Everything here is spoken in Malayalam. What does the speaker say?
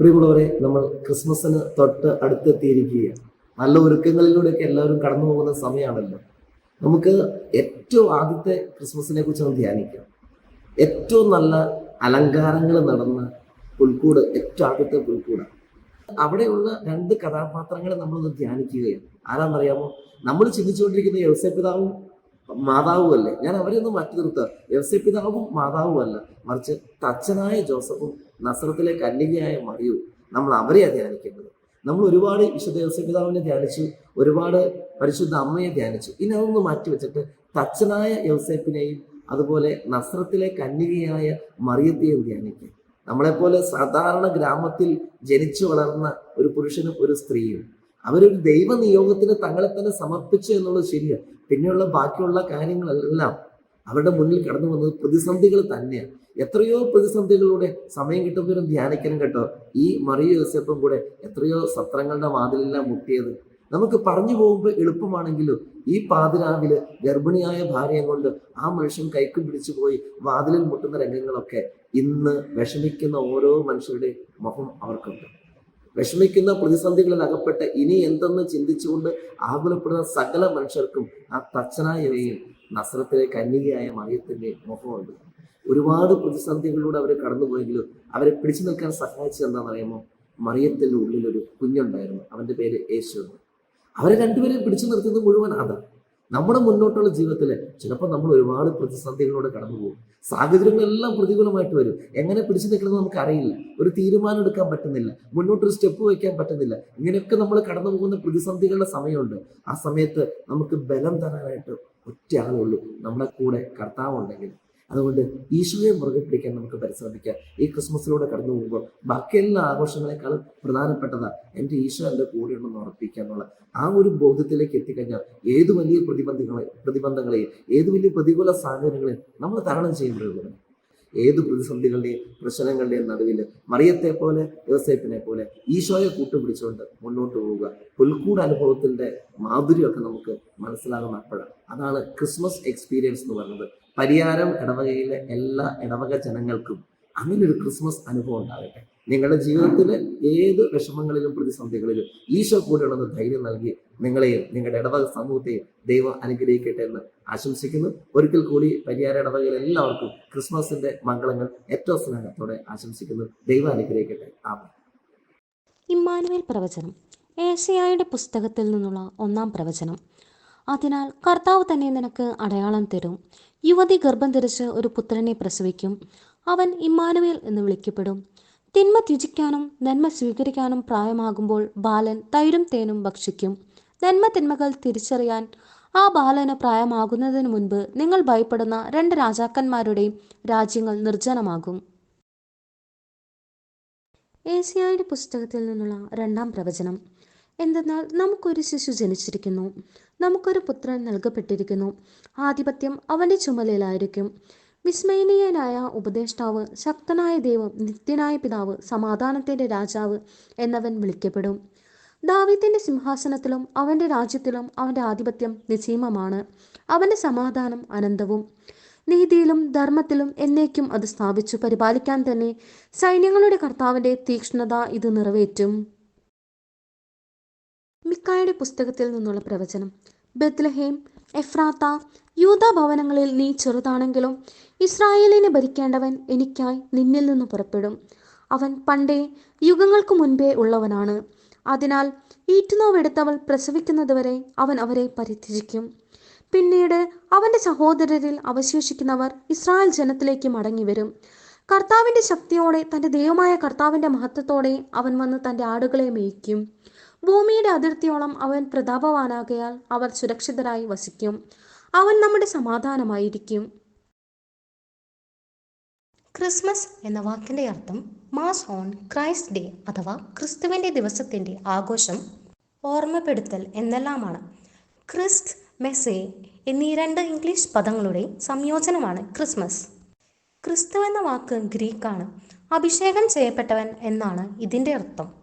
പ്രിയമുള്ളവരെ നമ്മൾ ക്രിസ്മസിന് തൊട്ട് അടുത്തെത്തിയിരിക്കുകയാണ്. നല്ല ഒരുക്കങ്ങളിലൂടെയൊക്കെ എല്ലാവരും കടന്നു പോകുന്ന സമയമാണല്ലോ. നമുക്ക് ഏറ്റവും ആദ്യത്തെ ക്രിസ്മസിനെ കുറിച്ച് നമ്മൾ ധ്യാനിക്കാം. ഏറ്റവും നല്ല അലങ്കാരങ്ങൾ നടന്ന പുൽക്കൂട് ഏറ്റവും ആദ്യത്തെ പുൽക്കൂടാണ് അവിടെയുള്ള രണ്ട് കഥാപാത്രങ്ങളെ നമ്മളൊന്ന് ധ്യാനിക്കുകയാണ്. ആരാന്നറിയാമോ? നമ്മൾ ചിന്തിച്ചുകൊണ്ടിരിക്കുന്ന യവസ പിതാവും മാതാവും അല്ലേ? ഞാൻ അവരെ ഒന്ന് മാറ്റി നിർത്തുക. എഫ് സി പിതാവും മാതാവും അല്ല. മറിച്ച് തച്ചനായ ജോസഫും നസ്രത്തിലെ കന്യകയായ മറിയവും നമ്മൾ അവരെയാണ് ധ്യാനിക്കേണ്ടത്. നമ്മൾ ഒരുപാട് വിശുദ്ധ യവസ പിതാവിനെ ധ്യാനിച്ചു ഒരുപാട് പരിശുദ്ധ അമ്മയെ ധ്യാനിച്ചു. ഇനി അതൊന്ന് മാറ്റി വെച്ചിട്ട് തച്ചനായ യോസേപ്പിനെയും അതുപോലെ നസ്രത്തിലെ കന്യകയായ മറിയത്തെയും ധ്യാനിക്കുക നമ്മളെപ്പോലെ സാധാരണ ഗ്രാമത്തിൽ ജനിച്ചു വളർന്ന ഒരു പുരുഷനും ഒരു സ്ത്രീയും അവരൊരു ദൈവ നിയോഗത്തിന് തങ്ങളെ തന്നെ സമർപ്പിച്ചു എന്നുള്ളത് ശരിയാണ് പിന്നെയുള്ള ബാക്കിയുള്ള കാര്യങ്ങളെല്ലാം അവരുടെ മുന്നിൽ കടന്നു വന്നത് പ്രതിസന്ധികൾ തന്നെയാണ് എത്രയോ പ്രതിസന്ധികളിലൂടെ സമയം കിട്ടുമ്പോഴും ധ്യാനിക്കണം കേട്ടോ. ഈ മറിയ യോസെപ്പും കൂടെ എത്രയോ സത്രങ്ങളുടെ വാതിലെല്ലാം മുട്ടിയത്. നമുക്ക് പറഞ്ഞു പോകുമ്പോൾ എളുപ്പമാണെങ്കിലും ഈ പാതിരാവിൽ ഗർഭിണിയായ ഭാര്യയെ കൊണ്ട് ആ മനുഷ്യൻ കൈക്കും പിടിച്ചു പോയി വാതിലിൽ മുട്ടുന്ന രംഗങ്ങളൊക്കെ ഇന്ന് വിഷമിക്കുന്ന ഓരോ മനുഷ്യരുടെ മുഖം അവർക്കുണ്ട്. വിഷമിക്കുന്ന പ്രതിസന്ധികളിൽ അകപ്പെട്ട് ഇനി എന്തെന്ന് ചിന്തിച്ചുകൊണ്ട് ആകുലപ്പെടുന്ന സകല മനുഷ്യർക്കും ആ തച്ചനായവയും നസ്രത്തിലെ കന്യകയായ മറിയത്തിന്റെ മുഖമുണ്ട് ഒരുപാട് പ്രതിസന്ധികളിലൂടെ അവർ കടന്നുപോയെങ്കിലും അവരെ പിടിച്ചു നിൽക്കാൻ സഹായിച്ചത് എന്താണെന്നറിയാമോ? മറിയത്തിന്റെ ഉള്ളിൽ ഒരു കുഞ്ഞുണ്ടായിരുന്നു. അവന്റെ പേര് യേശു. അവരെ രണ്ടുപേരെയും പിടിച്ചു നിർത്തുന്നത് മുഴുവൻ അതാണ് നമ്മുടെ മുന്നോട്ടുള്ള ജീവിതത്തിൽ ചിലപ്പോൾ നമ്മൾ ഒരുപാട് പ്രതിസന്ധികളിലൂടെ കടന്നു പോകും സാഹചര്യങ്ങളെല്ലാം പ്രതികൂലമായിട്ട് വരും. എങ്ങനെ പിടിച്ചു നിൽക്കണമെന്ന് നമുക്ക് അറിയില്ല. ഒരു തീരുമാനം എടുക്കാൻ പറ്റുന്നില്ല. മുന്നോട്ടൊരു സ്റ്റെപ്പ് വയ്ക്കാൻ പറ്റുന്നില്ല. ഇങ്ങനെയൊക്കെ നമ്മൾ കടന്നു പോകുന്ന പ്രതിസന്ധികളുടെ സമയമുണ്ട്. ആ സമയത്ത് നമുക്ക് ബലം തരാനായിട്ട് ഒറ്റ ആളുള്ളൂ നമ്മുടെ കൂടെ കർത്താവ് ഉണ്ടെങ്കിൽ അതുകൊണ്ട് ഈശോയെ മുറുകെ പിടിക്കാൻ നമുക്ക് പരിശ്രമിക്കാം. ഈ ക്രിസ്മസിലൂടെ കടന്നു പോകുമ്പോൾ ബാക്കി എല്ലാ ആഘോഷങ്ങളെക്കാളും പ്രധാനപ്പെട്ടതാ എന്റെ ഈശോ എന്റെ കൂടെ ഉണ്ടെന്ന് ഉറപ്പിക്കുക എന്നുള്ള ആ ഒരു ബോധ്യത്തിലേക്ക് എത്തിക്കഴിഞ്ഞാൽ ഏത് വലിയ പ്രതിബന്ധങ്ങളെ പ്രതിബന്ധങ്ങളെയും ഏത് വലിയ പ്രതികൂല സാഹചര്യങ്ങളെയും നമ്മൾ തരണം ചെയ്യേണ്ടത് ഏത് പ്രതിസന്ധികളുടെയും പ്രശ്നങ്ങളുടെയും നടുവിൽ മറിയത്തെ പോലെ യോസേപ്പിനെ പോലെ ഈശോയെ കൂട്ടുപിടിച്ചുകൊണ്ട് മുന്നോട്ട് പോവുക. പുൽക്കൂട് അനുഭവത്തിന്റെ മാധുര്യമൊക്കെ നമുക്ക് മനസ്സിലാകുന്ന അപ്പോഴാണ്. അതാണ് ക്രിസ്മസ് എക്സ്പീരിയൻസ് എന്ന് പറയുന്നത്. പരിയാരം ഇടവകയിലെ എല്ലാ ഇടവക ജനങ്ങൾക്കും അങ്ങനെ ഒരു ക്രിസ്മസ് അനുഭവം ഉണ്ടാകട്ടെ. നിങ്ങളുടെ ജീവിതത്തിലെ ഏത് വിഷമങ്ങളിലും പ്രതിസന്ധികളിലും ഈശോ കൂടെയുള്ളത് ധൈര്യം നൽകി നിങ്ങളെയും നിങ്ങളുടെ ഇടവക സമൂഹത്തെയും ദൈവം അനുഗ്രഹിക്കട്ടെ എന്ന് ആശംസിക്കുന്നു. ഒരിക്കൽ കൂടി പരിയാര ഇടവകയിലെ എല്ലാവർക്കും ക്രിസ്മസിന്റെ മംഗളങ്ങൾ ഏറ്റവും സ്നേഹത്തോടെ ആശംസിക്കുന്നു. ദൈവം അനുഗ്രഹിക്കട്ടെ. ഇമ്മാനുവേൽ പ്രവചനം. ഏഷ്യായുടെ പുസ്തകത്തിൽ നിന്നുള്ള ഒന്നാം പ്രവചനം. അതിനാൽ കർത്താവ് തന്നെ നിനക്ക് അടയാളം തരും. യുവതി ഗർഭം ധരിച്ച് ഒരു പുത്രനെ പ്രസവിക്കും. അവൻ ഇമ്മാനുവേൽ എന്ന് വിളിക്കപ്പെടും. തിന്മ ത്യജിക്കാനും നന്മ സ്വീകരിക്കാനും പ്രായമാകുമ്പോൾ ബാലൻ തൈരും തേനും ഭക്ഷിക്കും. നന്മ തിന്മകൾ തിരിച്ചറിയാൻ ആ ബാലന് പ്രായമാകുന്നതിന് മുൻപ് നിങ്ങൾ ഭയപ്പെടുന്ന രണ്ട് രാജാക്കന്മാരുടെയും രാജ്യങ്ങൾ നിർജനമാകും. ഏസിയായുടെ പുസ്തകത്തിൽ നിന്നുള്ള രണ്ടാം പ്രവചനം. എന്തെന്നാൽ നമുക്കൊരു ശിശു ജനിച്ചിരിക്കുന്നു. നമുക്കൊരു പുത്രൻ നൽകപ്പെട്ടിരിക്കുന്നു. ആധിപത്യം അവന്റെ ചുമലിലായിരിക്കും. വിസ്മയനീയനായ ഉപദേഷ്ടാവ് ശക്തനായ ദൈവം നിത്യനായ പിതാവ് സമാധാനത്തിന്റെ രാജാവ് എന്നവൻ വിളിക്കപ്പെടും. ദാവീദിന്റെ സിംഹാസനത്തിലും അവന്റെ രാജ്യത്തിലും അവന്റെ ആധിപത്യം നിസീമമാണ്. അവന്റെ സമാധാനം അനന്തവും. നീതിയിലും ധർമ്മത്തിലും എന്നേക്കും അത് സ്ഥാപിച്ചു പരിപാലിക്കാൻ തന്നെ സൈന്യങ്ങളുടെ കർത്താവിന്റെ തീക്ഷ്ണത ഇത് നിറവേറ്റും. മിക്കായുടെ പുസ്തകത്തിൽ നിന്നുള്ള പ്രവചനം. ബത്ലഹേം എഫ്രാത്ത യൂത ഭവനങ്ങളിൽ നീ ചെറുതാണെങ്കിലും ഇസ്രായേലിനെ ഭരിക്കേണ്ടവൻ എനിക്കായി നിന്നിൽ നിന്ന് പുറപ്പെടും. അവൻ പണ്ടേ യുഗങ്ങൾക്ക് മുൻപേ ഉള്ളവനാണ്. അതിനാൽ ഈറ്റുനോവെടുത്തവൾ പ്രസവിക്കുന്നതുവരെ അവൻ അവരെ പരിത്യജിക്കും. പിന്നീട് അവന്റെ സഹോദരരിൽ അവശേഷിക്കുന്നവർ ഇസ്രായേൽ ജനത്തിലേക്ക് മടങ്ങിവരും. കർത്താവിന്റെ ശക്തിയോടെ തന്റെ ദൈവമായ കർത്താവിന്റെ മഹത്വത്തോടെ അവൻ വന്ന് തന്റെ ആടുകളെ മേയ്ക്കും. ഭൂമിയുടെ അതിർത്തിയോളം അവൻ പ്രതാപവാനാകയാൽ അവർ സുരക്ഷിതരായി വസിക്കും. അവൻ നമ്മുടെ സമാധാനമായിരിക്കും. ക്രിസ്മസ് എന്ന വാക്കിന്റെ അർത്ഥം മാസ് ഓൺ ക്രൈസ്റ്റ് ഡേ അഥവാ ക്രിസ്തുവിന്റെ ദിവസത്തിന്റെ ആഘോഷം ഓർമ്മപ്പെടുത്തൽ എന്നെല്ലാമാണ്. ക്രിസ്റ്റ് മെസ്സേ എന്നീ രണ്ട് ഇംഗ്ലീഷ് പദങ്ങളുടെ സംയോജനമാണ് ക്രിസ്മസ്. ക്രിസ്തു എന്ന വാക്ക് ഗ്രീക്കാണ്. അഭിഷേകം ചെയ്യപ്പെട്ടവൻ എന്നാണ് ഇതിന്റെ അർത്ഥം.